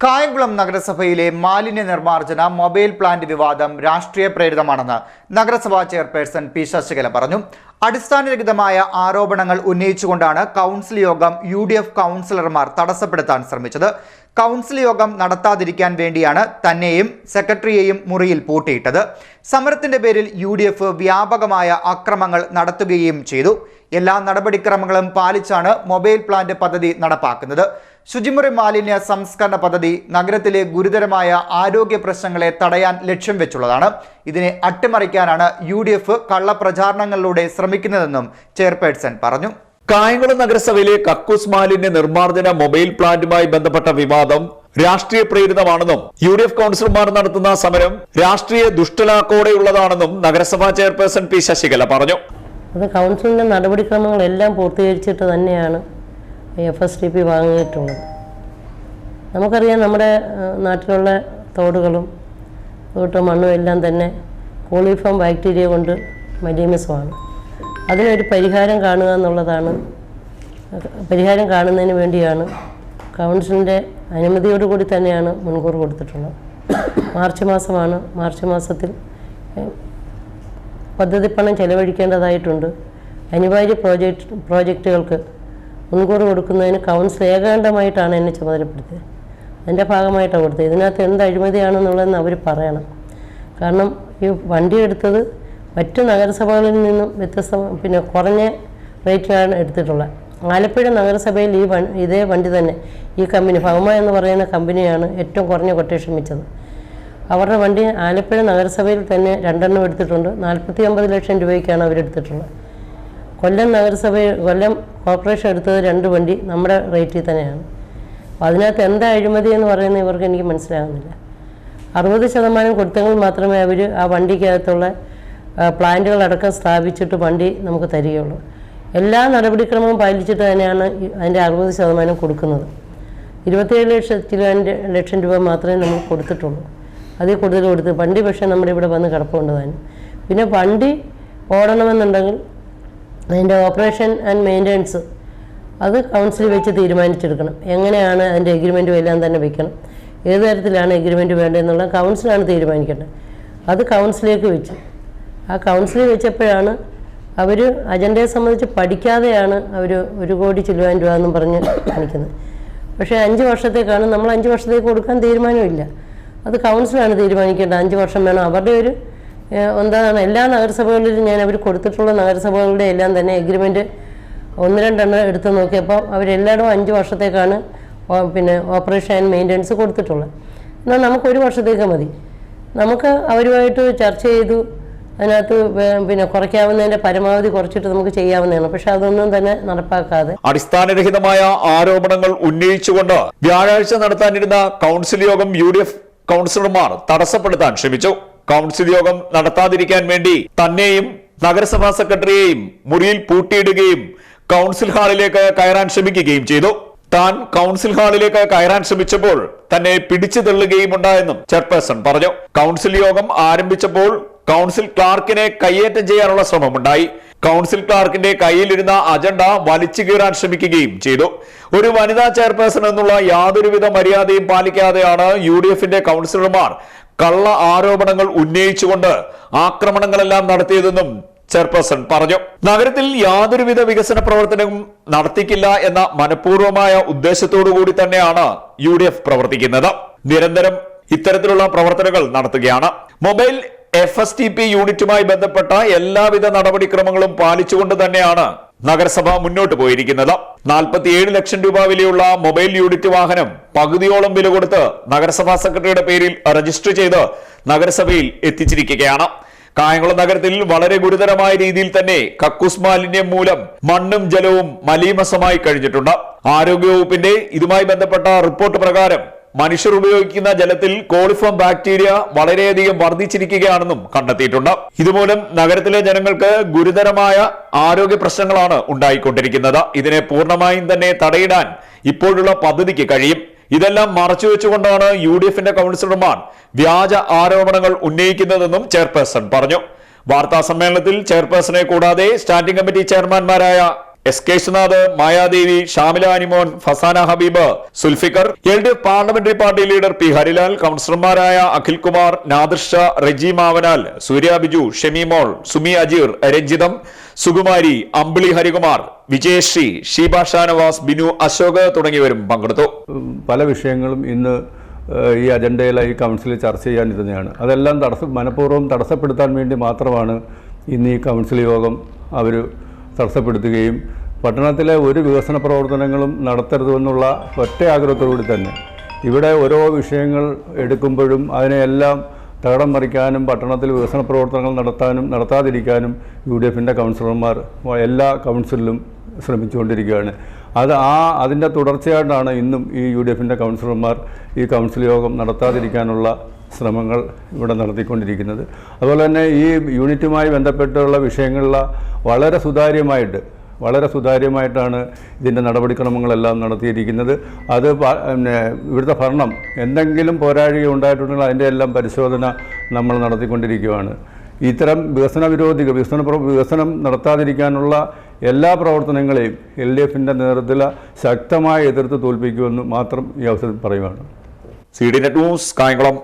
കായംകുളം നഗരസഭയിലെ മാലിന്യ നിർമ്മാർജന mobile plant വിവാദം രാഷ്ട്രീയ പ്രേരിതമാണെന്ന് നഗരസഭാ ചെയർപേഴ്സൺ പി ശശികല പറഞ്ഞു. അടിസ്ഥാനരഹിതമായ ആരോപണങ്ങൾ ഉന്നയിച്ചുകൊണ്ടാണ് കൗൺസിൽ യോഗം യു ഡി എഫ് കൗൺസിലർമാർ തടസ്സപ്പെടുത്താൻ ശ്രമിച്ചത്. കൗൺസിൽ യോഗം നടത്താതിരിക്കാൻ വേണ്ടിയാണ് തന്നെയും സെക്രട്ടറിയെയും മുറിയിൽ പൂട്ടിയിട്ടത്. സമരത്തിന്റെ പേരിൽ യു വ്യാപകമായ അക്രമങ്ങൾ നടത്തുകയും ചെയ്തു. എല്ലാ നടപടിക്രമങ്ങളും പാലിച്ചാണ് മൊബൈൽ പ്ലാന്റ് പദ്ധതി നടപ്പാക്കുന്നത്. ശുചിമുറി മാലിന്യ സംസ്കരണ പദ്ധതി നഗരത്തിലെ ഗുരുതരമായ ആരോഗ്യ പ്രശ്നങ്ങളെ തടയാൻ ലക്ഷ്യം വെച്ചുള്ളതാണ്. ഇതിനെ അട്ടിമറിക്കാനാണ് യു ഡി എഫ് കള്ളപ്രചാരണങ്ങളിലൂടെ ശ്രമിക്കുന്നതെന്നും ചെയർപേഴ്സൺ പറഞ്ഞു. കായംകുളം നഗരസഭയിലെ കക്കൂസ് മാലിന്യ നിർമ്മാർജന മൊബൈൽ പ്ലാന്റുമായി ബന്ധപ്പെട്ട വിവാദം രാഷ്ട്രീയ പ്രേരിതമാണെന്നും യു ഡി എഫ് കൗൺസിലർമാർ നടത്തുന്ന സമരം രാഷ്ട്രീയ ദുഷ്ടലാക്കോടെയുള്ളതാണെന്നും നഗരസഭാ ചെയർപേഴ്സൺ പി ശശികല പറഞ്ഞു. അത് കൗൺസിലിന്റെ നടപടിക്രമങ്ങളെല്ലാം പൂർത്തീകരിച്ചിട്ട് തന്നെയാണ് എഫ് എസ് ടി പി വാങ്ങിയിട്ടുള്ളത് നമുക്കറിയാം നമ്മുടെ നാട്ടിലുള്ള തോടുകളും അതുകൊണ്ട് മണ്ണും എല്ലാം തന്നെ കോളിഫോം ബാക്ടീരിയ കൊണ്ട് മലീമസമാണ് അതിനൊരു പരിഹാരം കാണുക എന്നുള്ളതാണ് പരിഹാരം കാണുന്നതിന് വേണ്ടിയാണ് കൗൺസിലിന്റെ അനുമതിയോടുകൂടി തന്നെയാണ് മുൻകൂർ കൊടുത്തിട്ടുള്ളത്. മാർച്ച് മാസമാണ് മാർച്ച് മാസത്തിൽ പദ്ധതി പണം ചെലവഴിക്കേണ്ടതായിട്ടുണ്ട്. അനിവാര്യ പ്രോജക്റ്റ് പ്രോജക്റ്റുകൾക്ക് മുൻകൂർ കൊടുക്കുന്നതിന് കൗൺസിൽ ഏകാന്തമായിട്ടാണ് എന്നെ ചുമതലപ്പെടുത്തിയത്. അതിന്റെ ഭാഗമായിട്ടാണ് കൊടുത്തത്. ഇതിനകത്ത് എന്ത് അഴിമതിയാണെന്നുള്ളതെന്ന് അവർ പറയണം. കാരണം ഈ വണ്ടി എടുത്തത് മറ്റു നഗരസഭകളിൽ നിന്നും വ്യത്യസ്ത പിന്നെ കുറഞ്ഞ റേറ്റിനാണ് എടുത്തിട്ടുള്ളത്. ആലപ്പുഴ നഗരസഭയിൽ ഈ വൺ ഇതേ വണ്ടി തന്നെ ഈ കമ്പനി ഭഗമ എന്ന് പറയുന്ന കമ്പനിയാണ് ഏറ്റവും കുറഞ്ഞ കൊട്ടേഷൻ വെച്ചത് അവരുടെ വണ്ടി ആലപ്പുഴ നഗരസഭയിൽ തന്നെ രണ്ടെണ്ണം എടുത്തിട്ടുണ്ട്. നാൽപ്പത്തി ഒമ്പത് ലക്ഷം രൂപയ്ക്കാണ് അവരെടുത്തിട്ടുള്ളത്. കൊല്ലം നഗരസഭയിൽ കൊല്ലം കോർപ്പറേഷൻ എടുത്തത് രണ്ട് വണ്ടി നമ്മുടെ റേറ്റിൽ തന്നെയാണ്. അപ്പോൾ അതിനകത്ത് എന്താ അഴിമതി എന്ന് പറയുന്നത് ഇവർക്ക് എനിക്ക് മനസ്സിലാകുന്നില്ല. അറുപത് ശതമാനം കൊടുത്തെങ്കിൽ മാത്രമേ അവർ ആ വണ്ടിക്കകത്തുള്ള പ്ലാന്റുകളടക്കം സ്ഥാപിച്ചിട്ട് വണ്ടി നമുക്ക് തരികയുള്ളൂ. എല്ലാ നടപടിക്രമവും പാലിച്ചിട്ട് തന്നെയാണ് അതിന്റെ അറുപത് ശതമാനം കൊടുക്കുന്നത്. ഇരുപത്തിയേഴ് ലക്ഷത്തി ലക്ഷം രൂപ മാത്രമേ നമുക്ക് കൊടുത്തിട്ടുള്ളൂ. അതിൽ കൂടുതൽ കൊടുത്ത് വണ്ടി പക്ഷേ നമ്മുടെ ഇവിടെ വന്ന് കിടപ്പുണ്ട് പിന്നെ വണ്ടി ഓടണമെന്നുണ്ടെങ്കിൽ അതിന്റെ ഓപ്പറേഷൻ ആൻഡ് മെയിന്റനൻസ് അത് കൗൺസിൽ വെച്ച് തീരുമാനിച്ചെടുക്കണം. എങ്ങനെയാണ് അതിന്റെ എഗ്രിമെന്റും എല്ലാം തന്നെ വെക്കണം. ഏത് തരത്തിലാണ് എഗ്രിമെന്റ് വേണ്ടതെന്നുള്ള കൗൺസിലാണ് തീരുമാനിക്കേണ്ടത്. അത് കൗൺസിലേക്ക് വെച്ചു. ആ കൗൺസിലിൽ വെച്ചപ്പോഴാണ് അവർ അജണ്ടയെ സംബന്ധിച്ച് പഠിക്കാതെയാണ് അവർ ഒരു കോടി ചില്ലുവാൻ രൂപ എന്നും പറഞ്ഞ് കാണിക്കുന്നത്. പക്ഷേ അഞ്ച് വർഷത്തേക്കാണ് നമ്മൾ അഞ്ച് വർഷത്തേക്ക് കൊടുക്കാൻ തീരുമാനമില്ല. അത് കൗൺസിലാണ് തീരുമാനിക്കേണ്ടത്. അഞ്ച് വർഷം വേണം. അവരുടെ ഒരു എന്താണ്? എല്ലാ നഗരസഭകളിലും ഞാൻ അവർ കൊടുത്തിട്ടുള്ള നഗരസഭകളുടെ എല്ലാം തന്നെ എഗ്രിമെന്റ് ഒന്ന് രണ്ടെണ്ണം എടുത്ത് നോക്കിയപ്പോൾ അവരെല്ലായിടും അഞ്ച് വർഷത്തേക്കാണ് പിന്നെ ഓപ്പറേഷൻ ആൻഡ് മെയിന്റനൻസ് കൊടുത്തിട്ടുള്ളത്. എന്നാൽ നമുക്ക് ഒരു വർഷത്തേക്ക് മതി. നമുക്ക് അവരുമായിട്ട് ചർച്ച ചെയ്തു. അതിനകത്ത് പിന്നെ കുറയ്ക്കാവുന്നതിന്റെ പരമാവധി കുറച്ചിട്ട് നമുക്ക് ചെയ്യാവുന്നതാണ്. പക്ഷെ അതൊന്നും തന്നെ നടപ്പാക്കാതെ. അടിസ്ഥാനരഹിതമായ ആരോപണങ്ങൾ ഉന്നയിച്ചുകൊണ്ട് വ്യാഴാഴ്ച നടത്താനിരുന്ന കൗൺസിൽ യോഗം യു ഡി എഫ് കൗൺസിലർമാർ തടസ്സപ്പെടുത്താൻ ശ്രമിച്ചു. കൗൺസിൽ യോഗം നടത്താതിരിക്കാൻ വേണ്ടി തന്നെയും നഗരസഭാ സെക്രട്ടറിയെയും മുറിയിൽ പൂട്ടിയിടുകയും കൗൺസിൽ ഹാളിലേക്ക് കയറാൻ ശ്രമിക്കുകയും ചെയ്തു. താൻ കൗൺസിൽ ഹാളിലേക്ക് കയറാൻ ശ്രമിച്ചപ്പോൾ തന്നെ പിടിച്ചു തള്ളുകയും ഉണ്ടായെന്നും ചെയർപേഴ്സൺ പറഞ്ഞു. കൗൺസിൽ യോഗം ആരംഭിച്ചപ്പോൾ കൗൺസിൽ ക്ലാർക്കിനെ കയ്യേറ്റം ചെയ്യാനുള്ള ശ്രമമുണ്ടായി. കൗൺസിൽ ക്ലാർക്കിന്റെ കയ്യിലിരുന്ന അജണ്ട വലിച്ചു കീറാൻ ശ്രമിക്കുകയും ചെയ്തു. ഒരു വനിതാ ചെയർപേഴ്സൺ എന്നുള്ള യാതൊരുവിധ മര്യാദയും പാലിക്കാതെയാണ് യു ഡി എഫിന്റെ കൗൺസിലർമാർ കള്ള ആരോപണങ്ങൾ ഉന്നയിച്ചുകൊണ്ട് ആക്രമണങ്ങളെല്ലാം നടത്തിയതെന്നും ചെയർപേഴ്സൺ പറഞ്ഞു. നഗരത്തിൽ യാതൊരുവിധ വികസന പ്രവർത്തനവും നടത്തിക്കില്ല എന്ന മനഃപൂർവമായ ഉദ്ദേശത്തോടു കൂടി തന്നെയാണ് യു ഡി എഫ് പ്രവർത്തിക്കുന്നത്. നിരന്തരം ഇത്തരത്തിലുള്ള പ്രവർത്തനങ്ങൾ നടത്തുകയാണ്. Mobile F S T P യൂണിറ്റുമായി ബന്ധപ്പെട്ട എല്ലാവിധ നടപടിക്രമങ്ങളും പാലിച്ചുകൊണ്ട് തന്നെയാണ് നഗരസഭ മുന്നോട്ട് പോയിരിക്കുന്നത്. നാൽപ്പത്തിയേഴ് ലക്ഷം രൂപ വിലയുള്ള മൊബൈൽ യൂണിറ്റ് വാഹനം പകുതിയോളം വില കൊടുത്ത് നഗരസഭാ സെക്രട്ടറിയുടെ പേരിൽ രജിസ്റ്റർ ചെയ്ത് നഗരസഭയിൽ എത്തിച്ചിരിക്കുകയാണ്. കായംകുളം നഗരത്തിൽ വളരെ ഗുരുതരമായ രീതിയിൽ തന്നെ കക്കൂസ് മാലിന്യം മൂലം മണ്ണും ജലവും മലീമസമായി കഴിഞ്ഞിട്ടുണ്ട്. ആരോഗ്യവകുപ്പിന്റെ ഇതുമായി ബന്ധപ്പെട്ട റിപ്പോർട്ട് പ്രകാരം മനുഷ്യർ ഉപയോഗിക്കുന്ന ജലത്തിൽ കോളിഫോം ബാക്ടീരിയ വളരെയധികം വർദ്ധിച്ചിരിക്കുകയാണെന്നും കണ്ടെത്തിയിട്ടുണ്ട്. ഇതുമൂലം നഗരത്തിലെ ജനങ്ങൾക്ക് ഗുരുതരമായ ആരോഗ്യ പ്രശ്നങ്ങളാണ് ഉണ്ടായിക്കൊണ്ടിരിക്കുന്നത്. ഇതിനെ പൂർണമായും തന്നെ തടയിടാൻ ഇപ്പോഴുള്ള പദ്ധതിക്ക് കഴിയും. ഇതെല്ലാം മറച്ചു വെച്ചുകൊണ്ടാണ് യു ഡി എഫിന്റെ കൗൺസിലർമാർ വ്യാജ ആരോപണങ്ങൾ ഉന്നയിക്കുന്നതെന്നും ചെയർപേഴ്സൺ പറഞ്ഞു. വാർത്താ സമ്മേളനത്തിൽ ചെയർപേഴ്സണെ കൂടാതെ standing committee ചെയർമാൻമാരായ S K Vishwanath Mayadevi Shamila Animon Fasana Habeeb Sulfikar L D F parliamentary party leader P Harilal കൌൺസിലർമാരായ Akhilkumar Nadirsha Reji Mavanal Surya Biju Shemimol Sumi Ajeer Ranjitham Sukumari Ambili Harikumar Vijayasree Sheeba Shanavas Binu Ashok തുടങ്ങിയവരും പങ്കെടുത്തു. പല വിഷയങ്ങളും ഇന്ന് ഈ അജണ്ടയിലായി കൗൺസിലിൽ ചർച്ച ചെയ്യാനിരുന്നതാണ് അതെല്ലാം തടസ്സം മനഃപൂർവം തടസ്സപ്പെടുത്താൻ വേണ്ടി മാത്രമാണ് ഇന്ന് ഈ കൗൺസിൽ യോഗം അവർ തടസ്സപ്പെടുത്തുകയും പട്ടണത്തിലെ ഒരു വികസന പ്രവർത്തനങ്ങളും നടത്തരുതെന്നുള്ള ഒറ്റ ആഗ്രഹത്തോടുകൂടി തന്നെ ഇവിടെ ഓരോ വിഷയങ്ങൾ എടുക്കുമ്പോഴും അതിനെയെല്ലാം തകടം മറിക്കാനും പട്ടണത്തിൽ വികസന പ്രവർത്തനങ്ങൾ നടത്താനും നടത്താതിരിക്കാനും യു ഡി എഫിന്റെ കൗൺസിലർമാർ എല്ലാ കൗൺസിലും ശ്രമിച്ചുകൊണ്ടിരിക്കുകയാണ്. അത് ആ അതിന്റെ തുടർച്ചയായിട്ടാണ് ഇന്നും ഈ യു ഡി എഫിന്റെ കൗൺസിലർമാർ ഈ കൗൺസിൽ യോഗം നടത്താതിരിക്കാനുള്ള ശ്രമങ്ങൾ ഇവിടെ നടത്തിക്കൊണ്ടിരിക്കുന്നത്. അതുപോലെ തന്നെ ഈ യൂണിറ്റുമായി ബന്ധപ്പെട്ടുള്ള വിഷയങ്ങളിൽ വളരെ സുതാര്യമായിട്ട് വളരെ സുതാര്യമായിട്ടാണ് ഇതിന്റെ നടപടിക്രമങ്ങളെല്ലാം നടത്തിയിരിക്കുന്നത്. അത് പിന്നെ ഇവിടുത്തെ ഭരണം എന്തെങ്കിലും പോരാഴിക ഉണ്ടായിട്ടുണ്ടെങ്കിൽ അതിന്റെ എല്ലാം പരിശോധന നമ്മൾ നടത്തിക്കൊണ്ടിരിക്കുകയാണ്. ഇത്തരം വികസന വിരോധികൾ വികസന വികസനം നടത്താതിരിക്കാനുള്ള എല്ലാ പ്രവർത്തനങ്ങളെയും എൽ ഡി എഫിന്റെ നേതൃത്വത്തിൽ ശക്തമായി എതിർത്ത് തോൽപ്പിക്കുമെന്ന് മാത്രം ഈ അവസരത്തിൽ പറയുകയാണ് C D net news Kayamkulam.